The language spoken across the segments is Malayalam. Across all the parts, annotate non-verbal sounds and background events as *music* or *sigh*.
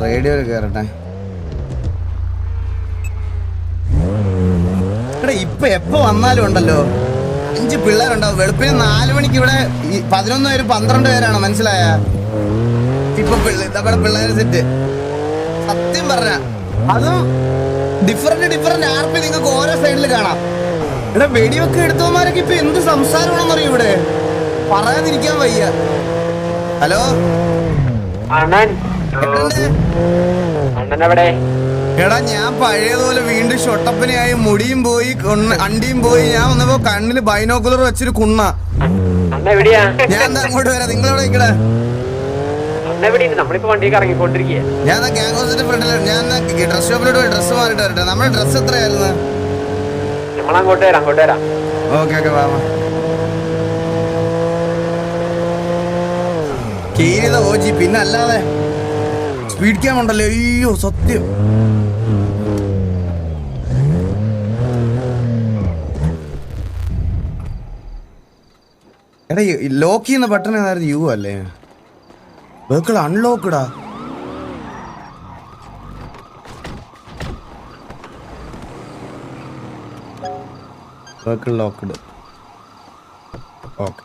റേഡിയോയിൽ കയറട്ടെ എടാ ഇപ്പൊ എപ്പോ വന്നാലും ഉണ്ടല്ലോ. അഞ്ച് പിള്ളേരുണ്ടാവും വെളുപ്പിന് നാല് മണിക്ക് ഇവിടെ പതിനൊന്ന് പേര് പന്ത്രണ്ട് പേരാണ് മനസ്സിലായ? ഇപ്പൊ ഇതവിടെ പിള്ളേരെ സെറ്റ്. സത്യം പറഞ്ഞ അതും ഡിഫറെന്റ് ഡിഫറെന്റ് ആർപ്പി നിങ്ങൾക്ക് ഓരോ സൈഡിൽ കാണാം. എടാ വെടിയൊക്കെ എടുത്തവന്മാരൊക്കെ ഇപ്പൊ എന്ത് സംസാരമാണെന്ന് അറിയും ഇവിടെ? പറയാതിരിക്കാൻ വയ്യ. ഹലോ? എവിടെ? എടാ ഞാൻ പഴയതുപോലെ വീണ്ടും ഷൊട്ടപ്പനെയായി മുടിയും പോയി അണ്ടിയും പോയി. ഞാൻ വന്നപ്പോ കണ്ണിൽ ബൈനോക്കുലർ വെച്ചൊരു കുണ്ണ. ഞാൻ എന്താ അങ്ങോട്ട് വരാം. നിങ്ങൾ എവിടെ ഇറങ്ങിക്കൊണ്ടിരിക്കുക ഞാൻ ഗ്യാങ് ഹൗസിന്റെ ഫ്രണ്ടിൽ ഞാൻ ഡ്രസ് ഷോപ്പിലോട്ട് പോയി ഡ്രസ്സ് മാറിയിട്ട് വരട്ടെ. നമ്മുടെ ഡ്രസ്സ് എത്രയായിരുന്നു? അങ്ങോട്ട് വരാം അങ്ങോട്ട് വരാം. ഓക്കെ ഓക്കെ വാ കീരിത ഓജി പിന്നെ അല്ലാതെ സ്പീഡ് കൊണ്ടല്ലേ അയ്യോ സത്യം. എടാ ലോക്ക് ചെയ്യുന്ന ബട്ടൺ ഏതായിരുന്നു യു അല്ലേ? വെഹിക്കിൾ അൺലോക്ക്ഡാ വെഹിക്കിൾ ലോക്ക്ഡ് ഓക്കെ.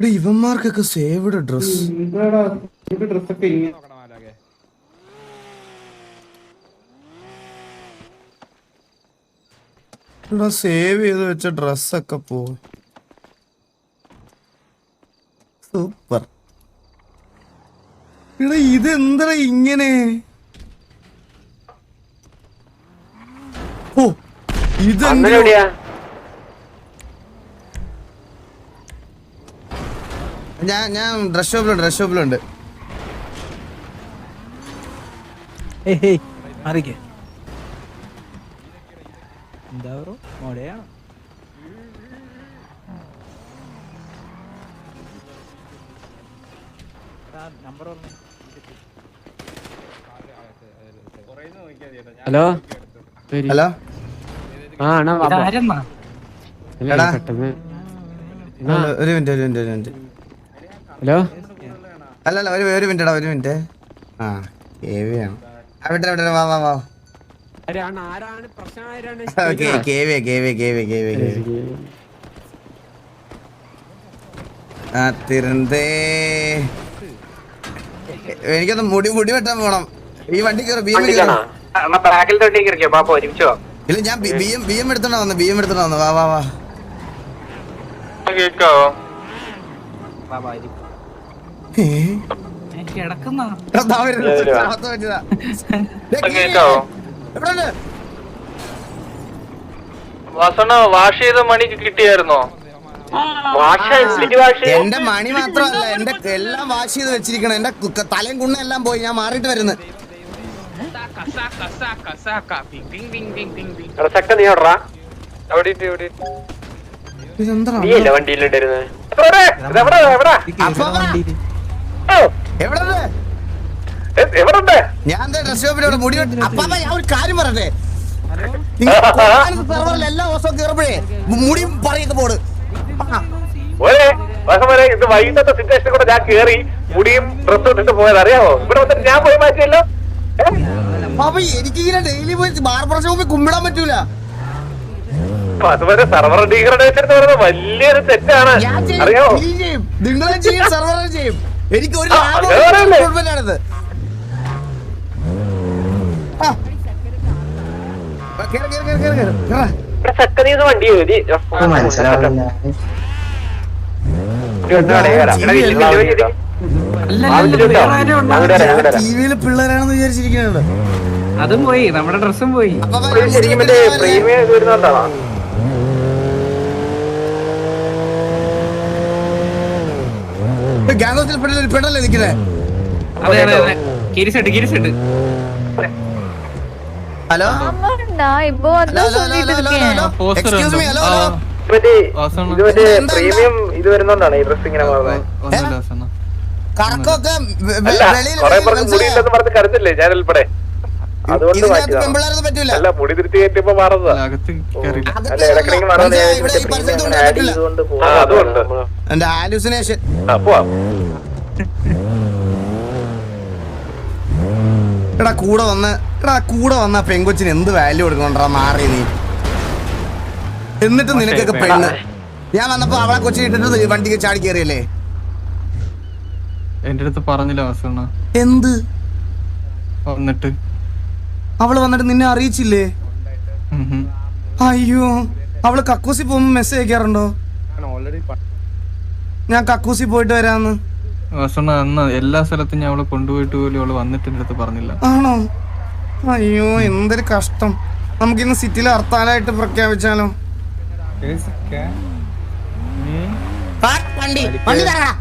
ഇവന്മാർക്കൊക്കെ സേവ്ഡ് ഡ്രസ് എടാ സേവ് ചെയ്ത് വെച്ച ഡ്രസ്സൊക്കെ പോയി സൂപ്പർ എടാ ഇതെന്താ ഇങ്ങനെ? ഓ ഇത് ഇതെന്താ ഞാൻ ഞാൻ ഡ്രസ് ഷോപ്പിലുണ്ട് ഡ്രസ് ഷോപ്പിലുണ്ട് എന്താ ബ്രോ? മോടെയാണ്? ഹലോ? ഹലോ? ആ അണ്ണാ എടാ. പെട്ടെന്ന്. ഒരു മിനിറ്റ് ഒരു മിനിറ്റ് ഒരു മിനിറ്റ്. ഹലോ? അല്ല അല്ല ഒരു ഒരു മിനിറ്റ് ഒരു മിനിറ്റ്. ആ കെ വി ആണ്. ആ അവിടെ വിട്ടെ വാ വാ *laughs* എനിക്കൊന്ന് മുടി മുടി വെട്ടാൻ പോണം. ഈ വണ്ടി കയറി ബി എം ഇല്ല ഞാൻ ബി എം ബി എം എടുത്തോണ്ടാ വന്നു ബി എം എടുത്തോണ്ടാ വന്നു. വാ വാ വാ. കേക്കാവോ? വാസണ വാഷ് ചെയ്ത മണി കിട്ടിയായിരുന്നോ? വാഷ എന്തിന് വാഷ എന്റെ മണി മാത്രമല്ല എന്റെ എല്ലാം വാഷ് ചെയ്ത് വെച്ചിരിക്കണം. എന്റെ തലയും കുണ്ണ എല്ലാം പോയി ഞാൻ മാറിയിട്ട് വരുന്നു. ഇതെന്താ? വണ്ടിയിലുണ്ടായിരുന്നത് എവിടെ ഞാൻ ഡ്രസ് ഷോപ്പിലൂടെ മുടി അപ്പാപ്പ ഞാൻ ഒരു കാര്യം പറയട്ടെ? സെർവറിൽ എല്ലാ ദിവസവും കയറുമ്പോഴേ മുടി പറയൊക്കെ പോട്. വസമരെ ഇത് വൈകിട്ടത്തെ സിറ്റുവേഷൻ കൂടെ ഞാൻ കേറി മുടിയും ഡ്രസ്സും ഇട്ടിട്ട് പോയത് അറിയാമോ ഇവിടെ വന്നിട്ട് ഞാൻ പോയി മാറ്റിയല്ലോ. അപ്പൊ എനിക്കിങ്ങനെ ഡെയിലി പോയി ബാർബർ ഷോപ്പിൽ കുമ്പിടാൻ പറ്റൂല. അതുവരെ സർവർ ഡീഗ്രഡേഷൻ എന്ന് പറയുന്നത് വലിയൊരു തെറ്റാണ്. അറിയാമോ നിങ്ങളും ചെയ്യും സെർവറും ചെയ്യും. എനിക്ക് ഒരു മതി ടിവിയിൽ പിള്ളേരാണെന്ന് വിചാരിച്ചിരിക്കുന്നുണ്ട്. അതും പോയി നമ്മുടെ ഡ്രസ്സും പോയി. ശരിക്കും മറ്റേ പ്രീമിയം ഇത് വരുന്നുണ്ടാണോ ഗ്യാങ് ഹൗസിൽ പെണ്ണല്ലേ പെണ്ണല്ലേ നിൽക്കുന്നത് അതെ അതെ അതെ കിരിസെട്ട് കിരിസെട്ട് ഹലോ ஆமாண்டா இப்போ ഹലോ அதான் ഹലോ ഹലോ சொல்லிட்டு ഹലോ இருக்கேன் എക്സ്ക്യൂസ് മീ ഹലോ ഹലോ മറ്റേ ഇത് മറ്റേ എന്താ, പ്രീമിയം ഇത് വരുന്നോണ്ടാണ് ഈ ഡ്രസ് ഇങ്ങനെ മാറുന്നത് കറക്കൊക്കെ വെ- വെ- അല്ല വെളിയിൽ കൊറേ വെളിയിൽ പേർക്ക് മനസ്സിലായോ? മുടിയില്ലെന്ന് പറഞ്ഞ് കരുത്തില്ലേ ഞാൻ ഉൾപ്പെടെ അല്ല മുടി തിരിച്ച് കയറ്റിയപ്പോ മാറുന്നതാ. അകത്ത് കയറില്ല അകത്ത് അല്ല ഇടക്കിടക്ക്. മറന്നു അതുകൊണ്ട് എന്റെ ഹാലൂസിനേഷൻ. ആ എടാ കൂടെ വന്ന് എടാ കൂടെ വന്ന പെങ്കൊച്ചിന് എന്ത് വാല്യൂ കൊടുക്കണ്ടാ മാറി നീ? എന്നിട്ട് നിനക്കൊക്കെ പെണ്ണ്. ഞാൻ വന്നപ്പോ അവളെ കൊച്ചി ഇട്ടിട്ട് വണ്ടിക്ക് ചാടി കയറിയല്ലേ എന്റെ അടുത്ത് പറഞ്ഞില്ല എന്ത്? വന്നിട്ട്. അവൾ വന്നിട്ട് നിന്നെ അറിയിച്ചില്ലേ. അയ്യോ അവൾ കക്കൂസി പോകുമ്പോ മെസ്സേജ് അയക്കാറുണ്ടോ? ഞാൻ കക്കൂസി പോയിട്ട് വരാന്ന്. അന്ന് എല്ലാ സ്ഥലത്തും ഞാൻ അവളെ കൊണ്ടുപോയിട്ട് പോലും അവൾ വന്നിട്ട് അടുത്ത് പറഞ്ഞില്ല. ആണോ? അയ്യോ എന്തൊരു കഷ്ടം. നമുക്ക് ഇന്ന് സിറ്റിയിൽ ഹർത്താലായിട്ട് പ്രഖ്യാപിച്ചാലോ? വണ്ടി. വണ്ടി തരടാ.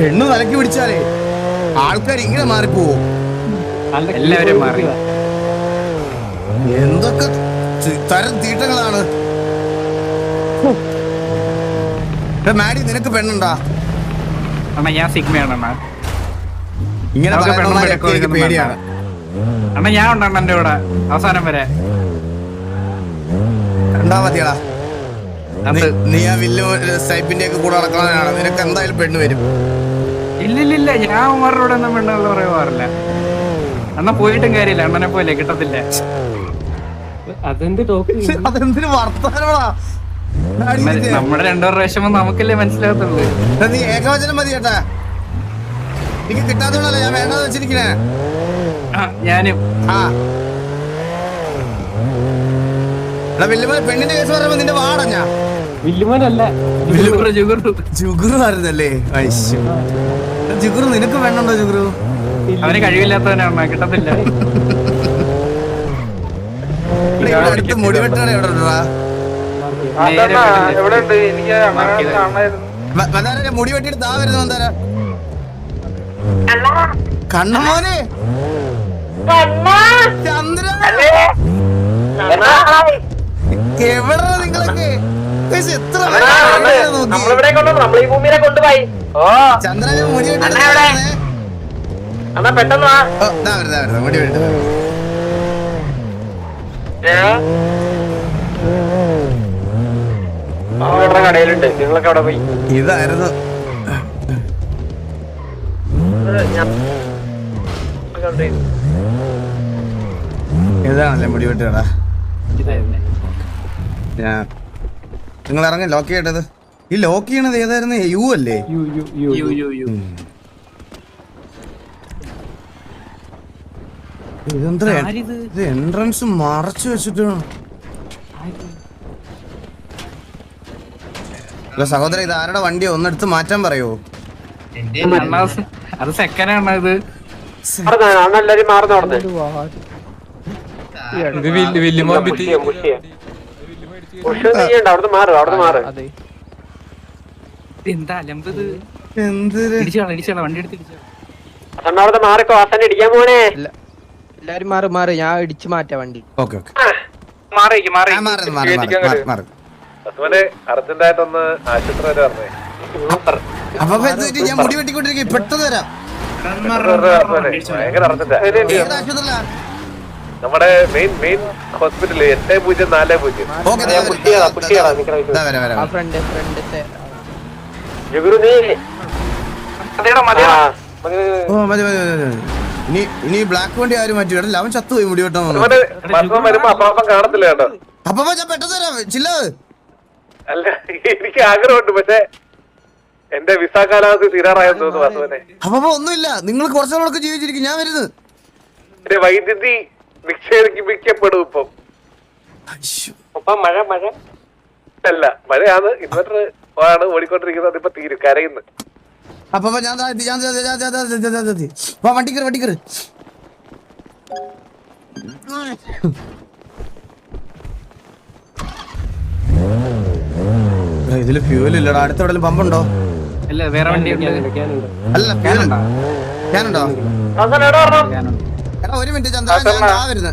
പെണ്ണ് തലക്കി പിടിച്ചാലേ ആൾക്കാർ ഇങ്ങനെ മാറിപ്പോവോ. എല്ലാവരും മാറി. എന്തൊക്കെ തരം തീട്ടങ്ങളാണ്. മാഡി നിനക്ക് പെണ്ണുണ്ടാ? അണ്ണാ ഞാൻ സിഗ്മയാണ് അണ്ണാ ഇങ്ങനെ പേടിയാണ്. അണ്ണാ ഞാൻ ഉണ്ടാണ് എന്റെ കൂടെ. അവസാനം വരെ. കണ്ടാ മതിയടാ. അത് നീ- ആ വില്ലു സൈപ്പിന്റെ ഒക്കെ കൂടെ നടക്കുന്നവനാണ് നിനക്ക് എന്തായാലും പെണ്ണ് വരും. ഇല്ലില്ലില്ല ഞാൻ അവന്മാരുടെ കൂടെ ഒന്നും പെണ്ണുകൾ പറയാറില്ല അണ്ണ പോയിട്ടും കാര്യമില്ല അണ്ണനെ പോലെ കിട്ടത്തില്ല. അതെന്ത് ടോക്ക്? അതെന്തിനു വർത്താനോടാ നമ്മുടെ രണ്ടോ പ്രാവശ്യം നമുക്കല്ലേ മനസ്സിലാകത്തുള്ളൂ. നീ ഏകവചനം മതി കേട്ടാ എനിക്ക് കിട്ടാത്തതുകൊണ്ടല്ല ഞാൻ വെച്ചിരിക്കണേ. ഞാനും. ആ. എടാ പെണ്ണിന്റെ കേസ് പറയുമ്പോ നിന്റെ വാടഞ്ഞ? ജുഗുറുമായിരുന്നല്ലേ ജുഗുറു. നിനക്ക് വേണ്ടോ ജുഗുറു? അവന് കഴിവില്ലാത്തവനാണ് കിട്ടത്തില്ല. അടുത്ത് മുടിവെട്ടാണ് എവിടെ മുടി വെട്ടിയിട്ട് താ വരുന്നു എന്താ കണ്ണമോനെ ചന്ദ്ര എവിടെ നിങ്ങളൊക്കെ? ഓ. മുടി പെട്ടെന്ന് വാ. മുടി പോയി. ഇതായിരുന്നു. ഇതാണല്ലേ മുടി വെട്ടുകട? ഞാൻ നിങ്ങൾ ഇറങ്ങി ലോക്ക് ചെയ്യട്ടത് ഈ ലോക്ക് ചെയ്യണത് ഏതായിരുന്നു? യു അല്ലേ. ഇതെന്താ? ഇത് എൻട്രൻസ് മറച്ചു വെച്ചിട്ട്. അല്ല സഹോദര ഇത് ആരുടെ വണ്ടി? ഒന്നെടുത്ത് മാറ്റാൻ പറയോ? അത് അത് ആണ് ഇത്. മാറുന്ന ഇത് വലിയ എന്താ അലമ്പത് എല്ലാരും മാറി മാറി ഞാൻ ഇടിച്ചു മാറ്റാ വണ്ടി ഓക്കെ ഓക്കെ അർജന്റായിട്ടൊന്ന് ആശുപത്രി വരെ പറഞ്ഞേ അപ്പൊ ഞാൻ മുടി വെട്ടിക്കൊണ്ടിരിക്കും പെട്ടെന്ന് വരാം ഭയങ്കര അർജന്റാ നമ്മുടെ മെയിൻ മെയിൻ ഹോസ്പിറ്റൽ എട്ട് പൂജ്യം നാല് പൂജ്യം. വണ്ടി ആരും കേട്ടോ. ഞാൻ പെട്ടെന്ന് എന്റെ വിസ കാലാവധി തീരാറായെന്ന് തോന്നുന്നു അപ്പൊ ഒന്നുമില്ല. നിങ്ങൾ കുറച്ചു ജീവിച്ചിരിക്കും. ഞാൻ വരുന്നത് വൈദ്യുതി നിക്ഷേപിക്കപ്പെടും ഇപ്പം. അപ്പൊ മഴ മഴ. അല്ല മഴയാണ്. ഇൻവെർട്ടർ ആണ് ഓടിക്കൊണ്ടിരിക്കുന്നത്. അതിപ്പോ തീരും കരയുന്നു. ഇതിൽ ഫ്യൂൽ ഇല്ലടാ. അടുത്ത പമ്പുണ്ടോ അല്ല വേറെ വണ്ടി അല്ല ക്യാനുണ്ടോ ക്യാനുണ്ടോ എടാ ഒരു മിനിറ്റ് ചന്ദ്രൻ ഞാൻ ദാ വരുന്നു.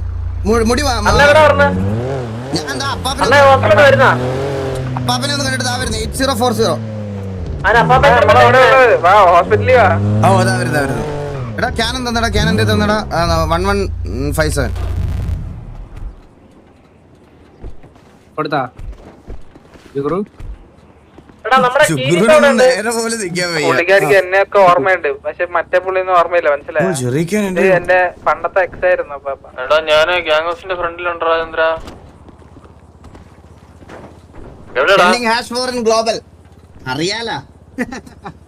മുടി വാ- ഞാൻ ദാ അപ്പാപ്പനെ അപ്പാപ്പനെ ഒന്ന് കണ്ടിട്ട് ദാ വരുന്നു. Eight zero four zero. ഹോസ്പിറ്റലിൽ വാ. ഓ ദാ വരുന്നു ദാ വരുന്നു എടാ ക്യാനൻ തന്നെടാ? ക്യാനന്റെ തന്നെടാ? One one five seven. കൊടുത്താ? ഇത് നമ്മുടെ എന്നെ ഒക്കെ പുള്ളിക്കാരിക്ക് ഓർമ്മയുണ്ട്. പക്ഷെ മറ്റേ പുള്ളിയൊന്നും ഓർമ്മയില്ല ഓ, മനസ്സിലായോ ഇത് എന്റെ പണ്ടത്തെ എക്സ് ആയിരുന്നു അപ്പൊ എടാ ഞാൻ ഗ്യാങ് ഹൗസിന്റെ ഫ്രണ്ടിലുണ്ടോ ചന്ദ്ര. എവിടെടാ? ഹാഷ് ഫോർ ഇൻ ഗ്ലോബൽ അറിയാലോ. *laughs*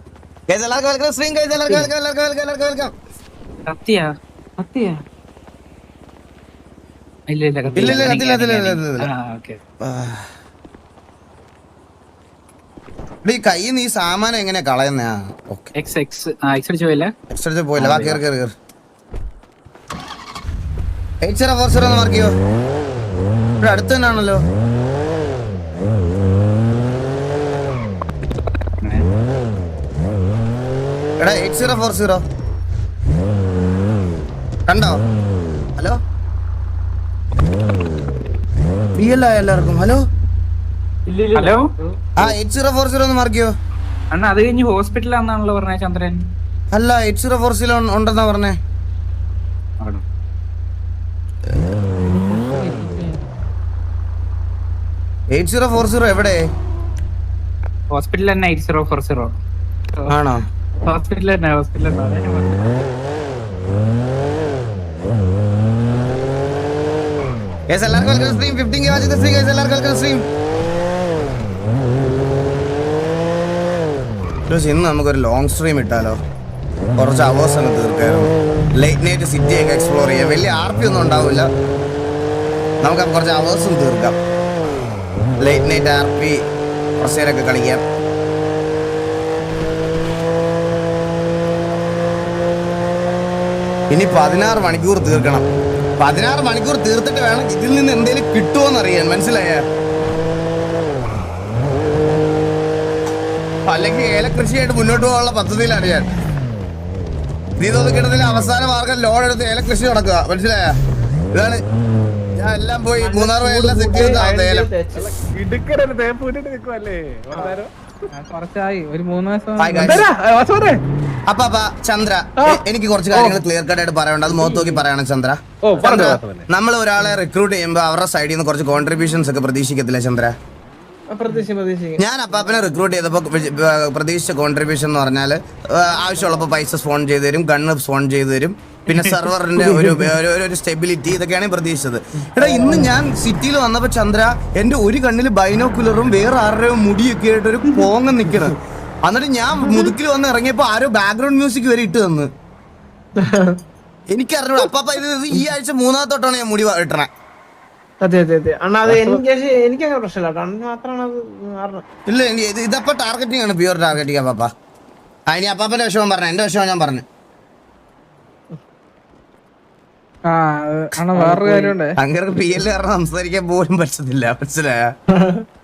കത്തിയാ കത്തിയാ ഇല്ല ഇല്ല. ഇല്ല, ഇല്ല, എനിക്ക് കത്തിയില്ല, കത്തിയില്ല, എനിക്ക് കത്തിയില്ല. ആ, okay. ആ. എടാ, ഈ കയ്യിൽ ഈ സാമാനം എങ്ങനെയാ കളയുന്നേ? X X X. അടിച്ച് പോയില്ല? എക്സ്ട്രാ പോയില്ല? വാ കേറി കേറി കേറി. എയ്റ്റ് സീറോ ഫോർ സീറോ ഒന്ന് മാർക്ക് ചെയ്യോ? ഇവിടെ അടുത്ത് തന്നെയാണല്ലോ. എടാ എയ്റ്റ് സീറോ ഫോർ സീറോ കണ്ടോ? ഹലോ? ഫ്രീ ആയ എല്ലാവർക്കും? ഹലോ? ഹലോ? ആ എയ്റ്റ് സീറോ ഫോർ സീറോ ഒന്ന് മാർക്ക് അണ്ണാ അത് കഴിഞ്ഞ് ഹോസ്പിറ്റലാന്നാണല്ലോ പറഞ്ഞ ചന്ദ്രൻ. അല്ല എയ്റ്റ് സീറോ ഫോർ സീറോ ഉണ്ടെന്നാ പറഞ്ഞേ? എയ്റ്റ് സീറോ ഫോർ സീറോ എവിടെ? ഹോസ്പിറ്റൽ തന്നെ എയ്റ്റ് സീറോ ഫോർ സീറോ. ആണോ? ഹോസ്പിറ്റൽ തന്നെ ഹോസ്പിറ്റൽ തന്നെ അതാ ഞാൻ പറഞ്ഞത്. Yes, എല്ലാവർക്കും സ്ട്രീം 15 സ്ട്രീം എല്ലാവർക്കും സ്ട്രീം ഇന്ന് നമുക്കൊരു ലോങ് സ്ട്രീം ഇട്ടാലോ? കുറച്ച് അവേഴ്സ് അങ്ങ് തീർക്കായിരുന്നു. ലൈറ്റ് നൈറ്റ് സിറ്റി ഒക്കെ എക്സ്പ്ലോർ ചെയ്യാം. വലിയ ആർ പി ഒന്നും ഉണ്ടാവില്ല. നമുക്ക് കുറച്ച് അവേഴ്സും തീർക്കാം. ലൈറ്റ് നൈറ്റ് ആർ പി കുറച്ച് നേരമൊക്കെ കളിക്കാം. ഇനി പതിനാറ് മണിക്കൂർ തീർക്കണം. പതിനാറ് മണിക്കൂർ തീർത്തിട്ട് വേണം ഇതിൽ നിന്ന് എന്തെങ്കിലും കിട്ടുമോ എന്നറിയാൻ മനസ്സിലായ? അല്ലെങ്കിൽ ഏലകൃഷിയായിട്ട് മുന്നോട്ട് പോകാനുള്ള പദ്ധതിയിലാണ് ഞാൻ. ഇതൊന്നും കിട്ടുന്നില്ല. അവസാന മാർഗം ലോൺ എടുത്ത് ഏലകൃഷി നടക്കുക. മനസ്സിലായ? ഇതാണ് ഞാൻ എല്ലാം പോയി മൂന്നാർ എല്ലാം സെറ്റ് ചെയ്ത് ഏലം. അപ്പൊ അപ്പൊ ചന്ദ്ര. എനിക്ക് കുറച്ച് കാര്യങ്ങൾ ക്ലിയർ കട്ട് ആയിട്ട് പറയാനുണ്ട് അത് മുഖത്ത് നോക്കി പറയണം ചന്ദ്ര. നമ്മൾ ഒരാളെ റിക്രൂട്ട് ചെയ്യുമ്പോൾ അവരുടെ സൈഡിൽ നിന്ന് കുറച്ച് കോൺട്രിബ്യൂഷൻസ് ഒക്കെ പ്രതീക്ഷിക്കത്തില്ല ചന്ദ്ര? ഞാൻ അപ്പാപ്പനെ റിക്രൂട്ട് ചെയ്തപ്പോൾ പ്രതീക്ഷിച്ച കോൺട്രിബ്യൂഷൻ എന്ന് പറഞ്ഞാൽ ആവശ്യമുള്ളപ്പോൾ പൈസ സ്പോൺ ചെയ്തു തരും ഗണ്ണ് സ്പോൺ ചെയ്തു തരും പിന്നെ സെർവറിന്റെ ഒരു ഒരു- സ്റ്റെബിലിറ്റി ഇതൊക്കെയാണ് പ്രതീക്ഷിച്ചത്. എടാ ഇന്ന് ഞാൻ സിറ്റിയിൽ വന്നപ്പോൾ ചന്ദ്ര എന്റെ ഒരു കണ്ണിൽ ബൈനോക്കുലറും വേറെ ആരുടെയോ മുടിയൊക്കെ ആയിട്ട് ഒരു പോങ്ങം നിൽക്കണം എന്നിട്ട് ഞാൻ മുതുക്കിൽ വന്ന് ഇറങ്ങിയപ്പോൾ ആരോ ബാക്ക്ഗ്രൗണ്ട് മ്യൂസിക് വരെ ഇട്ട് തന്നു. *laughs* എനിക്കറിഞ്ഞു അപ്പാപ്പ ഇത് ഇത് ഈ ആഴ്ച മൂന്നാമത്തോട്ടാണ് ഞാൻ മുടി വെട്ടണേ അതെ അതെ അതെ. അണ്ണാ അത് എനിക്ക് എനിക്ക് അങ്ങനെ പ്രശ്നമില്ല. കേട്ടോ. മാത്രമാണ് അത് മാറണം ഇല്ല ഇനി ഇത് ഇതപ്പോ ടാർഗറ്റിംഗ് ആണ്. പ്യൂർ ടാർഗറ്റിംഗ് അപ്പാപ്പ ആ ഇനി അപ്പാപ്പന്റെ വിഷമം പറഞ്ഞു. എന്റെ വിഷമം ഞാൻ പറഞ്ഞു. ആ അണ്ണ വേറൊരു കാര്യമുണ്ട്? അങ്ങനെ പി എൽ കാരണം സംസാരിക്കാൻ പോലും പറ്റത്തില്ല. മനസ്സിലായ? *laughs*